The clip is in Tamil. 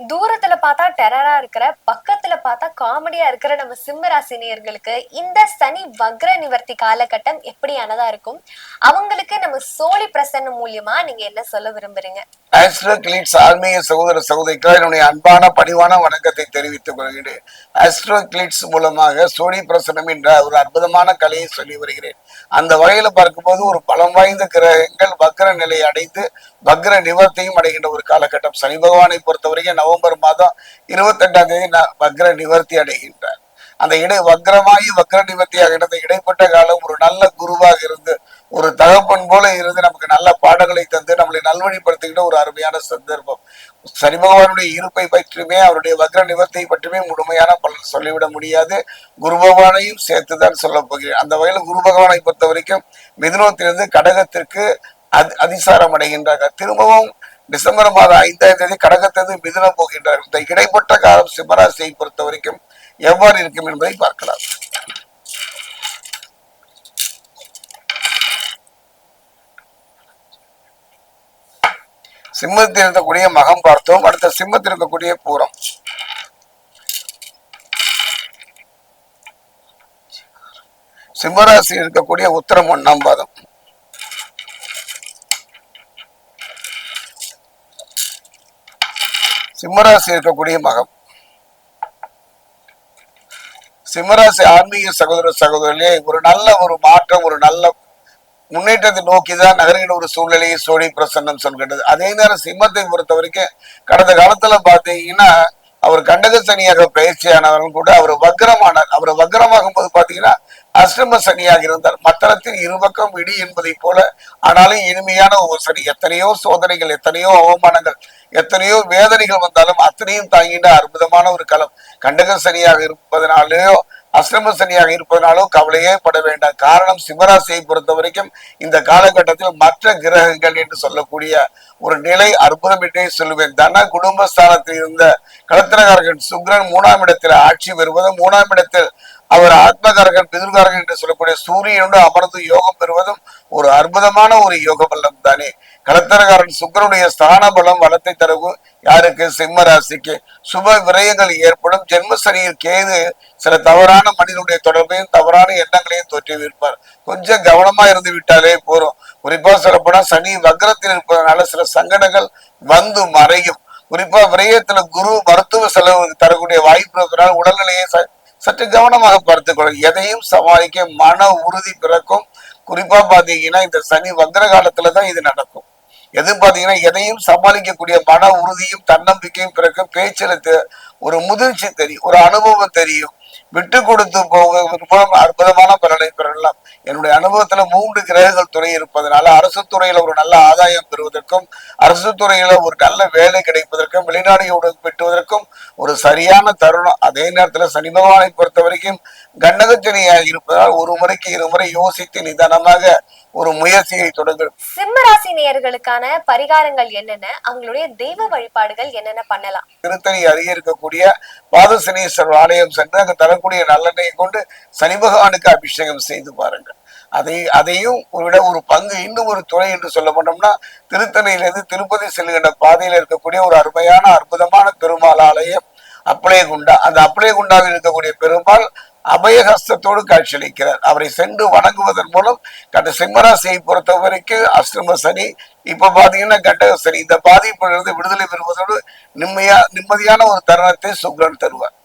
தூரத்துல பார்த்தா டெரரா இருக்கிற பக்கத்துல பார்த்தா காமெடியா இருக்கிற நம்ம சிம்ம ராசினியர்களுக்கு இந்த சனி வக்ர நிவர்த்தி காலகட்டம் எப்படியானதா இருக்கும்? அவங்களுக்கு நம்ம சோழி பிரசன்ன மூலியமா நீங்க என்ன சொல்ல விரும்புறீங்க? ஆஸ்ட்ரோ கிளிட்ஸ் ஆன்மீக சகோதர சகோதரிக்கு என்னுடைய அன்பான பணிவான வணக்கத்தை தெரிவித்துக் கொள்கிறேன். ஆஸ்ட்ரோ கிளிட்ஸ் மூலமாக சோழி பிரசனம் என்ற ஒரு அற்புதமான கலையை சொல்லி வருகிறேன். அந்த வகையில பார்க்கும்போது ஒரு பலம் வாய்ந்த கிரகங்கள் வக்ர நிலையை அடைந்து வக்ர நிவர்த்தியும் அடைகின்ற ஒரு காலகட்டம். சனி பகவானை பொறுத்தவரைக்கும் நவம்பர் மாதம் இருபத்தெட்டாம் தேதி ந- வக்ர நிவர்த்தி அடைகின்றார். அந்த இடை வக்ரமாகி வக்ர நிவர்த்தியாக இருந்த இடைப்பட்ட காலம் ஒரு நல்ல குருவாக இருந்து ஒரு தகப்பன் போல இருந்து நமக்கு நல்ல பாடங்களை தந்து நம்மளை நல்வழிப்படுத்துகின்ற ஒரு அருமையான சந்தர்ப்பம். சனி பகவானுடைய இருப்பை பற்றியுமே அவருடைய வக்ர நிவர்த்தியை பற்றியுமே முழுமையான பலன் சொல்லிவிட முடியாது. குரு பகவானையும் சேர்த்துதான் சொல்ல போகிறேன். அந்த வகையில் குரு பகவானை பொறுத்த வரைக்கும் மிதுனத்திலிருந்து கடகத்திற்கு அதி அதிசாரம் அடைகின்றார்கள். திரும்பவும் டிசம்பர் மாதம் ஐந்தாம் தேதி கடகத்திலிருந்து மிதுனம் போகின்றார். இந்த இடைப்பட்ட காலம் சிம்மராசியை பொறுத்த வரைக்கும் எவ்வாறு இருக்கும் என்பதை பார்க்கலாம். சிம்மத்தில் இருக்கக்கூடிய மகம் பார்த்தோம். அடுத்த சிம்மத்தில் இருக்கக்கூடிய பூரம். சிம்மராசி இருக்கக்கூடிய உத்தரம் ஒண்ணாம் பாதம். சிம்மராசி இருக்கக்கூடிய மகம் சிம்மராசி ஆன்மீக சகோதர சகோதரிலே ஒரு நல்ல ஒரு மாற்றம் ஒரு நல்ல முன்னேற்றத்தை நோக்கி தான் நகர்கிற ஒரு சூழ்நிலையை சோழி பிரசன்னம் சொல்கின்றது. அதே நேரம் சிம்மத்தை பொறுத்த வரைக்கும் கடந்த காலத்துல பாத்தீங்கன்னா அவர் கண்டக சனியாக பயிற்சியானவர்கள் கூட அவர் வக்ரமானார் அவர் வக்ரமாகும் போது பாத்தீங்கன்னா அஷ்டம சனியாக இருந்தார் மத்தளத்தில் இருபக்கம் இடி என்பதை போல ஆனாலும் இனிமையான ஒரு சனி. எத்தனையோ சோதனைகள் எத்தனையோ அவமானங்கள் எத்தனையோ வேதனைகள் வந்தாலும் அத்தனையும் தாங்கின்ற அற்புதமான ஒரு களம் கண்டக சனியாக இருப்பதனாலேயோ அஷ்டம சனியாக இருப்பதனாலோ கவலையே பட வேண்டாம். காரணம் சிவராசியை பொறுத்த வரைக்கும் இந்த காலகட்டத்தில் மற்ற கிரகங்கள் என்று சொல்லக்கூடிய ஒரு நிலை அற்புதம் என்றே சொல்லுவேன். தன குடும்பஸ்தானத்தில் இருந்த கலத்திரகாரர்கள் சுக்ரன் மூணாம் இடத்தில் ஆட்சி பெறுவதும் மூணாம் இடத்தில் அவர் ஆத்மகாரகன் பிதுர்காரகன் என்று சொல்லக்கூடிய சூரியனோடு அமர்ந்து யோகம் பெறுவதும் ஒரு அற்புதமான ஒரு யோக பலம் தானே. கடத்தரகாரன் சுக்கரனுடைய ஸ்தான பலம் வளத்தை தரவும் யாருக்கு? சிம்ம ராசிக்கு. சுப விரயங்கள் ஏற்படும். ஜென்மசனியில் கேது சில தவறான மனிதனுடைய தொடர்பையும் தவறான எண்ணங்களையும் தோற்றுவிப்பார் கொஞ்சம் கவனமா இருந்து விட்டாலே போறோம் குறிப்பா சொல்லப்போனா சனி வக்ரத்தில் இருப்பதனால சில சங்கடங்கள் வந்து மறையும். குறிப்பா விரயத்துல குரு மருத்துவ செலவு தரக்கூடிய வாய்ப்பு இருக்கிறால் உடல்நிலையை ச- சற்று கவனமாக பார்த்துக்கொள்ளும் எதையும் சமாளிக்க மன உறுதி பிறக்கும். குறிப்பா பாத்தீங்கன்னா இந்த சனி வந்திர காலத்துல தான் இது நடக்கும். எது பாத்தீங்கன்னா எதையும் சமாளிக்கக்கூடிய மன உறுதியும் தன்னம்பிக்கையும் பிறக்கும். பேச்சில ஒரு முதிர்ச்சி தெரியும் ஒரு அனுபவம் தெரியும். விட்டு கொடுத்து போவதன் மூலம் அற்புதமான பலனை பெறலாம். என்னுடைய அனுபவத்துல மூன்று கிரகங்கள் துறை இருப்பதனால அரசு துறையில ஒரு நல்ல ஆதாயம் பெறுவதற்கும் அரசு துறையில ஒரு நல்ல வேலை கிடைப்பதற்கும் வெளிநாடு பெற்றுவதற்கும் ஒரு சரியான தருணம். அதே நேரத்துல சனி பகவானை பொறுத்த வரைக்கும் கண்டகச்சனியாக இருப்பதால் ஒரு முறைக்கு இருமுறை யோசித்து நிதானமாக ஒரு முயற்சியை தொடங்கும் சிம்ம ராசி நேயர்களுக்கான பரிகாரங்கள் என்னென்ன? அவங்களுடைய தெய்வ வழிபாடுகள் என்னென்ன பண்ணலாம்? திருத்தணி அருகே இருக்கக்கூடிய பாதசனீஸ்வரர் ஆலயம் சென்று அங்கு தரக்கூடிய நல்லெண்ணெயை கொண்டு சனி பகவானுக்கு அபிஷேகம் செய்து பாருங்கள். அதை அதையும் விட ஒரு பங்கு இன்னும் ஒரு துறை என்று சொல்ல போனோம்னா திருத்தணியிலிருந்து திருப்பதி செல்லுகின்ற பாதையில் இருக்கக்கூடிய ஒரு அருமையான அற்புதமான பெருமாள் ஆலயம் அப்பளைய குண்டா அந்த அப்பளைய குண்டாவில் இருக்கக்கூடிய பெருமாள் அபயஹஸ்தத்தோடு காட்சியளிக்கிறார். அவரை சென்று வணங்குவதன் மூலம் கண்ட சிம்மராசியை பொறுத்த வரைக்கும் அஷ்டம சனி இப்ப பாத்தீங்கன்னா கண்டக சனி இந்த பாதிப்பிலிருந்து விடுதலை பெறுவதோடு நிம்மதியா நிம்மதியான ஒரு தருணத்தை சுக்ரன் தருவார்.